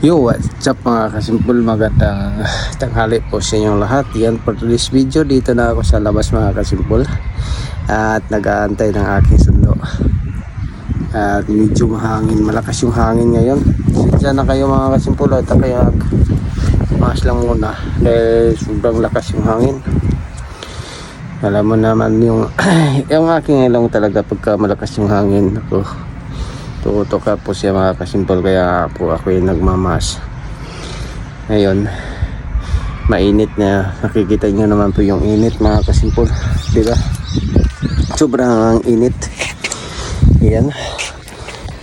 Yo, what's up mga kasimpul? Magandang tanghali po sa inyong lahat. Yan for today's video, dito na ako sa labas mga kasimpul. At nag-aantay ng aking sundo. At medyo mahangin, malakas yung hangin ngayon. Sadya na kayo mga kasimpul. At kaya mas lang muna. Dahil sobrang lakas yung hangin. Alam mo naman yung Yung aking ilong talaga pagka malakas yung hangin. Ako, tutok po siya mga kasimpol kaya po ako yung nagmamas ngayon mainit na. Nakikita nyo naman po yung init mga kasimpol di ba? Sobrang init. Yan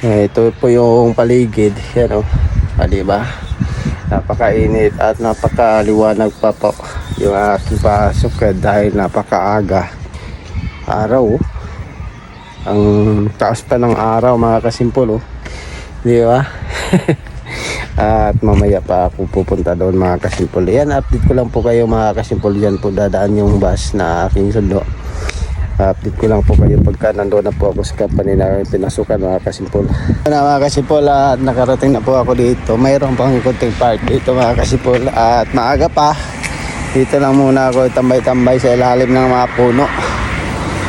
eh, ito po yung paligid yan o ah, di ba? Napakainit at napakaliwanag pa po yung aking pasok eh, dahil napakaaga. Araw oh ang taas pa ng araw mga kasimpol oh. di ba? At mamaya pa ako pupunta doon mga kasimpol yan update ko lang po kayo mga kasimpol yan po dadaan yung bus na aking sundo. Update ko lang po kayo pagka nandoon na po ako sa company na pinasukan mga kasimpol na mga kasimpol at nakarating na po ako dito. Mayroon pang konting part dito mga kasimpol at maaga pa dito lang muna ako tambay-tambay sa ilalim ng mga puno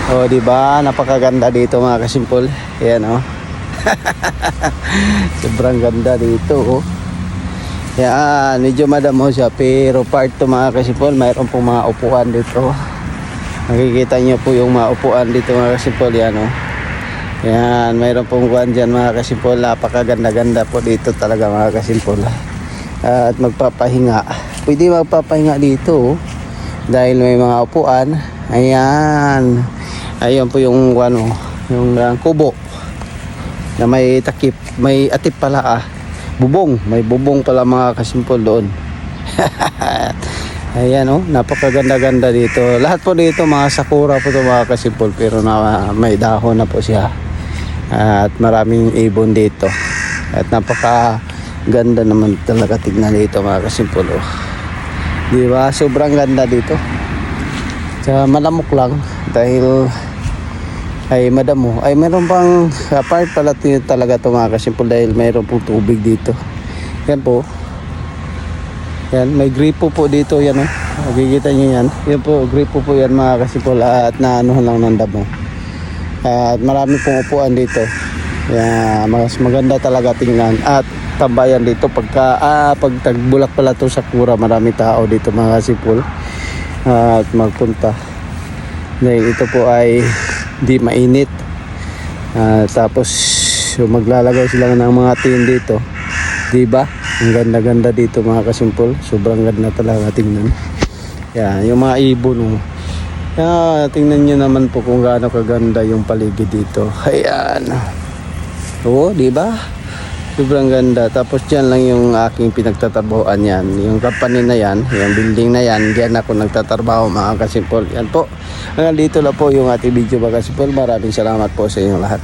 Oh, di ba? Napakaganda dito mga kasimpol. Ayan oh. Sobrang ganda dito oh. Yan, medyo madamo siya pero part to mga kasimpol, mayroon pong mga upuan dito. Nakikita niyo po yung mga upuan dito mga kasimpol yan oh. Yan, mayroon pong kuwan dyan mga kasimpol. Napakaganda-ganda po dito talaga mga kasimpol. At magpapahinga. Pwede magpapahinga dito oh. Dahil may mga upuan. Ayan. Ayun po yung ano, yung uh, kubo na may takip, may atip pala ah. Bubong, may bubong pala mga kasimpol doon. Ayan oh, napakaganda-ganda dito. Lahat po dito mga sakura po to mga kasimpol pero na may dahon na po siya. At maraming ibon dito. At napaka ganda naman talaga tignan dito mga kasimpol oh. Di ba? Sobrang ganda dito. Sa malamok lang dahil ay madamo ay meron pang apart pala ito talaga ito mga kasimpol dahil mayroon pong tubig dito. Yan po. Yan may gripo po dito yan oh. Makikita nyo yan. Yan po gripo po yan mga kasimpol at naanuhan lang ng damo. At marami pong upuan dito. Yan mas maganda talaga tingnan at tambayan dito pagka ah, pag tagbulak pala to sa kura marami tao dito mga kasimpol at magpunta. Dahil ito po ay di mainit. Ah, tapos so maglalagay sila ng mga tin dito. Di ba? Ang ganda ganda dito mga kasimpol sobrang ganda talaga tingnan. Yan yung mga ibon oh. yan, tingnan nyo naman po kung gaano kaganda yung paligid dito. Ayan. Oo di ba sobrang ganda. Tapos dyan lang yung aking pinagtatrabahoan yan. Yung company na yan yung building na yan dyan ako nagtatrabaho mga kasimpol yan po. Hanggang dito na po yung ating video mga kasimpol maraming salamat po sa inyong lahat